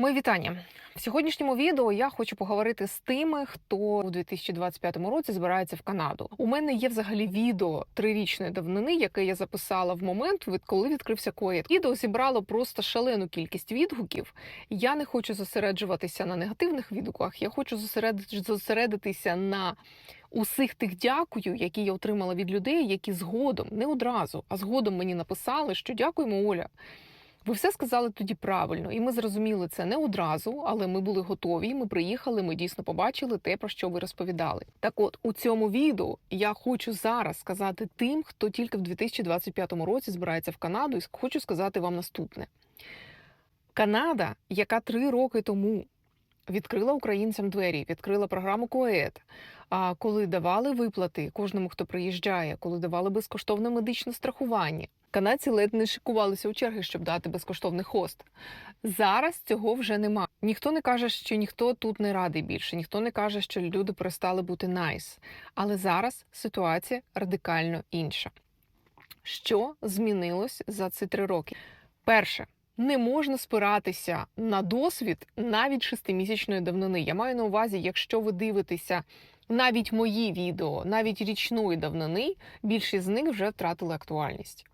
Мої вітання. В сьогоднішньому відео я хочу поговорити з тими, хто у 2025 році збирається в Канаду. У мене є взагалі відео трирічної давнини, яке я записала в момент, від коли відкрився коїт. Відео зібрало просто шалену кількість відгуків. Я не хочу зосереджуватися на негативних відгуках. Я хочу зосередити- зосередитися на усіх тих дякую, які я отримала від людей, які згодом, не одразу, а згодом мені написали, що дякуємо, Оля. Ви все сказали тоді правильно, і ми зрозуміли це не одразу, але ми були готові. Ми приїхали. Ми дійсно побачили те, про що ви розповідали. Так, от у цьому відео я хочу зараз сказати тим, хто тільки в 2025 році збирається в Канаду, і хочу сказати вам наступне: Канада, яка три роки тому відкрила українцям двері, відкрила програму КОЕД. А коли давали виплати кожному, хто приїжджає, коли давали безкоштовне медичне страхування, канадці ледь не шикувалися у черги, щоб дати безкоштовний хост. Зараз цього вже нема. Ніхто не каже, що ніхто тут не радий більше, ніхто не каже, що люди перестали бути найс. Але зараз ситуація радикально інша. Що змінилось за ці три роки? Перше. Не можна спиратися на досвід навіть шестимісячної давнини. Я маю на увазі, якщо ви дивитеся навіть мої відео, навіть річної давнини, більшість з них вже втратили актуальність.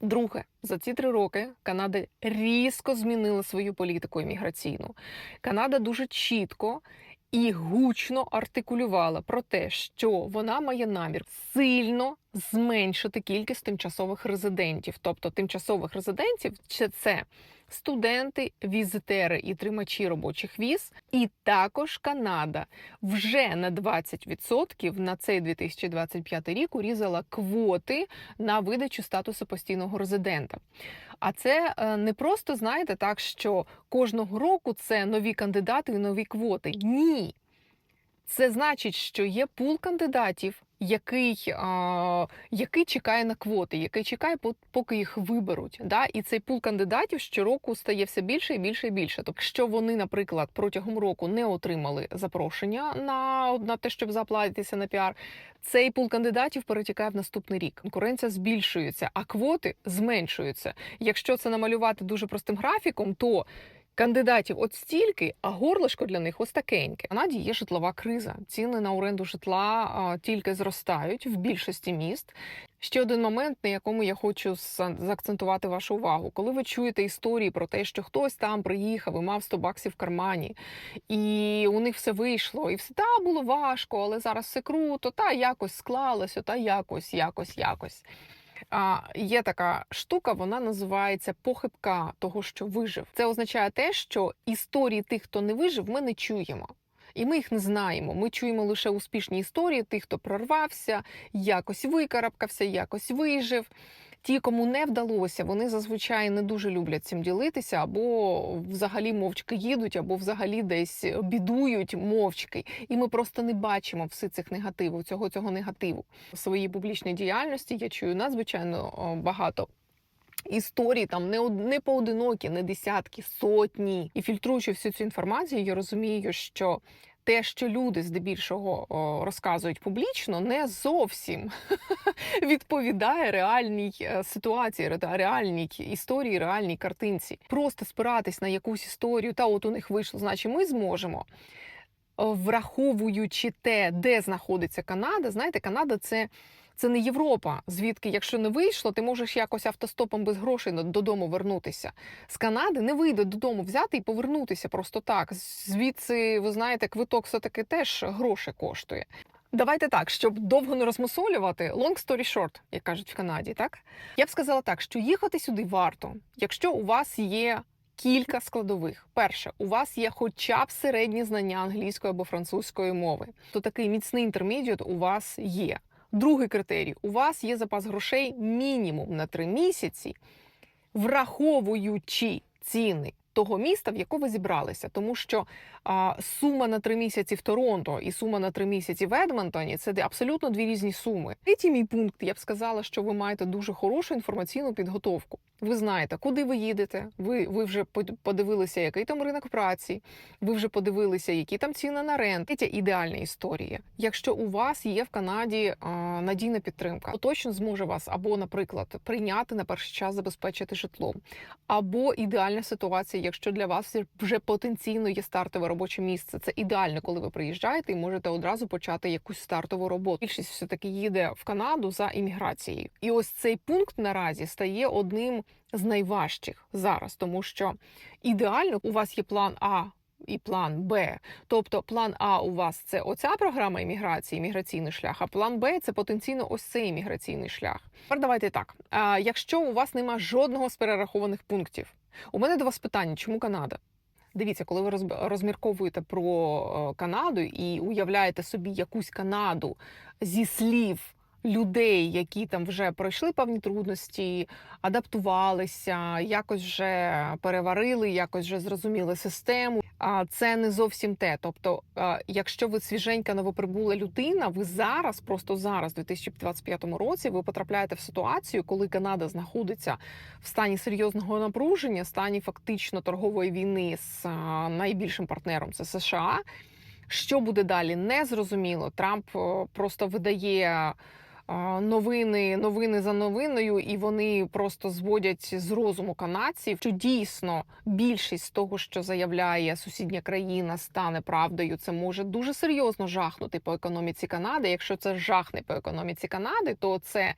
Друге, за ці три роки Канада різко змінила свою політику імміграційну. Канада дуже чітко і гучно артикулювала про те, що вона має намір сильно зменшити кількість тимчасових резидентів. Тобто тимчасових резидентів це- це студенти, візитери і тримачі робочих віз, і також Канада вже на 20% на цей 2025 рік урізала квоти на видачу статусу постійного резидента. А це е, не просто знаєте так, що кожного року це нові кандидати і нові квоти. Ні. Це значить, що є пул кандидатів, який, а, який чекає на квоти, який чекає, по- поки їх виберуть. Да? І цей пул кандидатів щороку стає все більше і більше і більше. Тобто, якщо вони, наприклад, протягом року не отримали запрошення на, на те, щоб заплатитися на піар, цей пул кандидатів перетікає в наступний рік. Конкуренція збільшується, а квоти зменшуються. Якщо це намалювати дуже простим графіком, то Кандидатів от стільки, а горлишко для них ось такеньке. В Канаді є житлова криза. Ціни на оренду житла а, тільки зростають в більшості міст. Ще один момент, на якому я хочу заакцентувати вашу увагу. Коли ви чуєте історії про те, що хтось там приїхав і мав 100 баксів в кармані, і у них все вийшло, і все та було важко, але зараз все круто, та якось склалося, та якось, якось, якось. А, є така штука, вона називається похибка того, що вижив. Це означає те, що історії тих, хто не вижив, ми не чуємо. І ми їх не знаємо. Ми чуємо лише успішні історії тих, хто прорвався, якось викарабкався, якось вижив. Ті, кому не вдалося, вони зазвичай не дуже люблять цим ділитися, або взагалі мовчки їдуть, або взагалі десь бідують мовчки. І ми просто не бачимо всі цих негативів, цього цього негативу. У своїй публічній діяльності я чую надзвичайно багато. Історії там не не поодинокі, не десятки, сотні. І фільтруючи всю цю інформацію, я розумію, що те, що люди здебільшого розказують публічно, не зовсім відповідає реальній е, ситуації, реальній історії, реальній картинці. Просто спиратись на якусь історію, та от у них вийшло, значить ми зможемо. Е, Враховуючи те, де знаходиться Канада, знаєте, Канада це. Це не Європа, звідки, якщо не вийшло, ти можеш якось автостопом без грошей додому вернутися. З Канади не вийде додому взяти і повернутися просто так. Звідси, ви знаєте, квиток все-таки теж гроші коштує. Давайте так, щоб довго не розмусолювати, long story short, як кажуть в Канаді, так? Я б сказала так, що їхати сюди варто, якщо у вас є кілька складових. Перше, у вас є хоча б середні знання англійської або французької мови, то такий міцний інтермедіат у вас є. Другий критерій: у вас є запас грошей мінімум на три місяці, враховуючи ціни того міста, в яке ви зібралися, тому що а, сума на три місяці в Торонто і сума на три місяці в Едмонтоні це абсолютно дві різні суми. Третій мій пункт я б сказала, що ви маєте дуже хорошу інформаційну підготовку. Ви знаєте, куди ви їдете. Ви, ви вже под- подивилися, який там ринок праці. Ви вже подивилися, які там ціни на рент. Це ідеальна історія. Якщо у вас є в Канаді а, надійна підтримка, то точно зможе вас або, наприклад, прийняти на перший час, забезпечити житлом, або ідеальна ситуація, якщо для вас вже потенційно є стартове робоче місце. Це ідеально, коли ви приїжджаєте і можете одразу почати якусь стартову роботу. Більшість все таки їде в Канаду за імміграцією, і ось цей пункт наразі стає одним з найважчих зараз, тому що ідеально у вас є план А. І план Б. Тобто план А у вас це оця програма імміграції, імміграційний шлях, а план Б це потенційно ось цей імміграційний шлях. Тепер давайте так. А, якщо у вас нема жодного з перерахованих пунктів, у мене до вас питання, чому Канада? Дивіться, коли ви розмірковуєте про е, Канаду і уявляєте собі якусь Канаду зі слів людей, які там вже пройшли певні трудності, адаптувалися, якось вже переварили, якось вже зрозуміли систему. А це не зовсім те. Тобто, якщо ви свіженька новоприбула людина, ви зараз, просто зараз, в 2025 році, ви потрапляєте в ситуацію, коли Канада знаходиться в стані серйозного напруження, стані фактично торгової війни з найбільшим партнером це США. Що буде далі, не зрозуміло. Трамп просто видає новини, новини за новиною, і вони просто зводять з розуму канадців. Що дійсно більшість того, що заявляє сусідня країна, стане правдою. Це може дуже серйозно жахнути по економіці Канади. Якщо це жахне по економіці Канади, то це.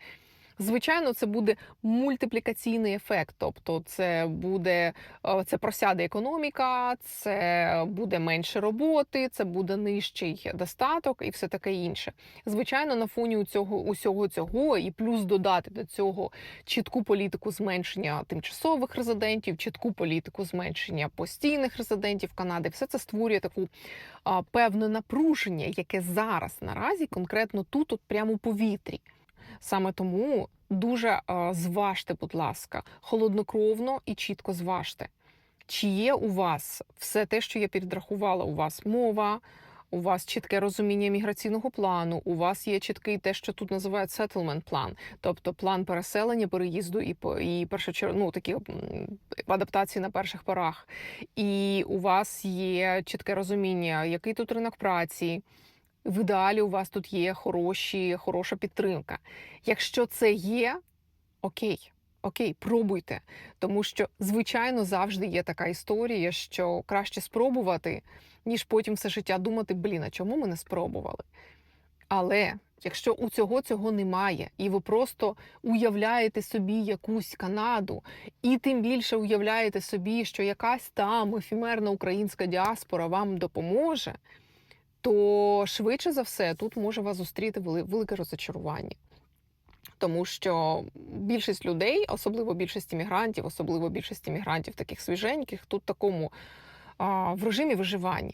Звичайно, це буде мультиплікаційний ефект, тобто це буде е, це просяде економіка, це буде менше роботи, це буде нижчий достаток і все таке інше. Звичайно, на фоні цього усього цього, і плюс додати до цього чітку політику зменшення тимчасових резидентів, чітку політику зменшення постійних резидентів Канади, все це створює таку певне напруження, яке зараз наразі конкретно тут, от прямо у повітрі. Саме тому дуже е, зважте, будь ласка, холоднокровно і чітко зважте, чи є у вас все те, що я підрахувала, у вас мова, у вас чітке розуміння міграційного плану, у вас є чіткий те, що тут називають settlement план, тобто план переселення, переїзду і і першочер... ну, такі адаптації на перших порах. І у вас є чітке розуміння, який тут ринок праці. В ідеалі у вас тут є хороші, хороша підтримка. Якщо це є, окей, окей, пробуйте. Тому що, звичайно, завжди є така історія, що краще спробувати, ніж потім все життя думати, блін, а чому ми не спробували? Але якщо у цього цього немає, і ви просто уявляєте собі якусь Канаду, і тим більше уявляєте собі, що якась там ефемерна українська діаспора вам допоможе, то швидше за все тут може вас зустріти велике розочарування. Тому що більшість людей, особливо більшість іммігрантів, особливо більшість іммігрантів таких свіженьких, тут такому а, в режимі виживання.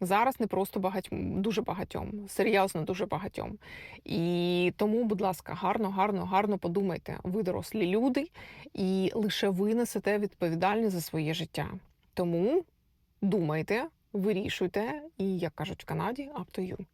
Зараз не просто багатьом, дуже багатьом, серйозно дуже багатьом. І тому, будь ласка, гарно, гарно, гарно подумайте. Ви дорослі люди, і лише ви несете відповідальність за своє життя. Тому думайте, вирішуйте, і як кажуть в Канаді, up to you.